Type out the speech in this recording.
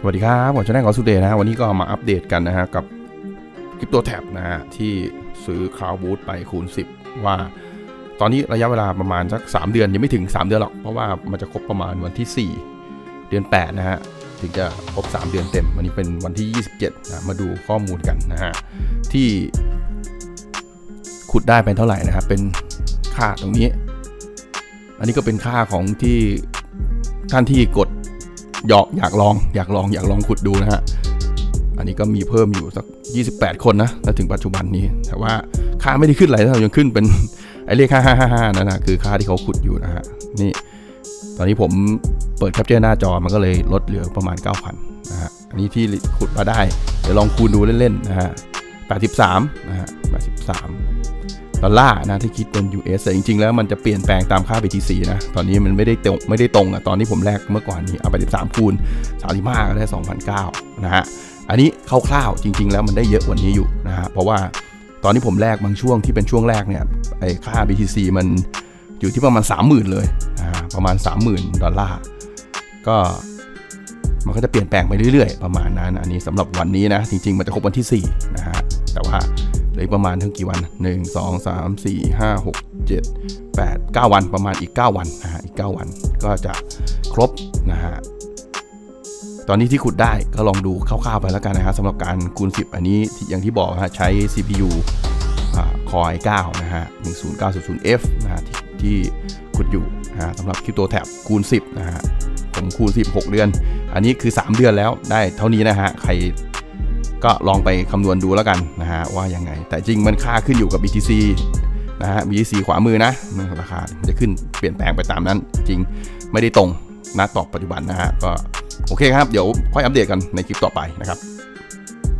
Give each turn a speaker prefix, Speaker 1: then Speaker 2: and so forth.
Speaker 1: สวัสดีครับผมชาแนลของสุเดย์นะฮะวันนี้ก็มาอัปเดตกันนะฮะกับคริปโตแท็บนะฮะที่ซื้อคลาวบูทไปคูณ 10 ว่า ตอนนี้ระยะเวลาประมาณสัก 3 เดือนยังไม่ถึง 3 เดือนหรอก เพราะว่ามันจะครบประมาณวันที่ 4 เดือน 8 นะฮะถึงจะครบ 3 เดือนเต็ม วันนี้เป็นวันที่ 27นะมาดูข้อมูลกันนะฮะที่ขุดได้เป็นเท่าไหร่นะครับเป็นค่าตรงนี้ อันนี้ก็เป็นค่าของที่ท่านที่กด อยากอยากลองอยากลองอยากลองขุดดูนะฮะ อันนี้ก็มีเพิ่มอยู่สัก 28 คนนะถ้าถึงปัจจุบันนี้ แต่ว่าค่าไม่ได้ขึ้นอะไรนะยังขึ้นเป็นไอเลข5555นั่นนะคือค่าที่เขาขุดอยู่นะฮะ นี่ ตอนนี้ผมเปิดแคปเจอร์หน้าจอมันก็เลยลดเหลือประมาณ 9,000นะฮะ อันนี้ที่ขุดมาได้ เดี๋ยวลองคูณดูเล่นๆนะฮะ 83นะฮะ 83 ดอลลาร์นะที่คิดเป็น US แต่จริงๆ แล้วมันจะเปลี่ยนแปลงตามค่า BTC นะ ตอนนี้มันไม่ได้ตรงไม่ได้ตรงอะตอนที่ผมแลกเมื่อก่อนนี้เอาไป 13 คูณ35ก็ได้ 2,009นะฮะ อันนี้คร่าวๆจริง ๆ แล้วมันได้เยอะกว่านี้อยู่นะฮะ เพราะว่าตอนที่ผมแลกบางช่วงที่เป็นช่วงแรกเนี่ยไอ้ค่า BTC มันอยู่ที่ประมาณ 30,000 เลยนะฮะประมาณ 30,000 ดอลลาร์ก็มันก็จะเปลี่ยนแปลงไปเรื่อยๆ ประมาณนั้น อันนี้สำหรับวันนี้นะ จริงๆ มันจะครบวันที่ 4 นะฮะ แต่ว่า ลืออกประมาณทั้งกี่วัน 1 2 3 4 5 6 7 8 9 วันประมาณอีก 9 วันนะฮะอีก 9 วันก็จะครบนะฮะตอนนี้ที่ขุดได้ก็ลองดูคร่าวๆไปแล้วกันนะฮะสำหรับการคูณ 10 อันนี้อย่างที่บอกฮะใช้ CPU คอย9นะฮะ 10900F นะฮะที่ที่ขุดอยู่นะฮะสำหรับคริปโตแท็บคูณ 10 นะฮะผมคูณ 16 เดือน อันนี้คือ 3 เดือนแล้วได้เท่านี้นะฮะใคร ก็ลองไปคำนวณดูแล้วกันนะฮะว่ายังไง แต่จริงมันค่าขึ้นอยู่กับ BTC นะฮะ BTC ขวามือนะราคาจะขึ้นเปลี่ยนแปลงไปตามนั้น จริงไม่ได้ตรงนะตอบปัจจุบันนะฮะก็โอเคครับ เดี๋ยวค่อยอัปเดตกันในคลิปต่อไปนะครับ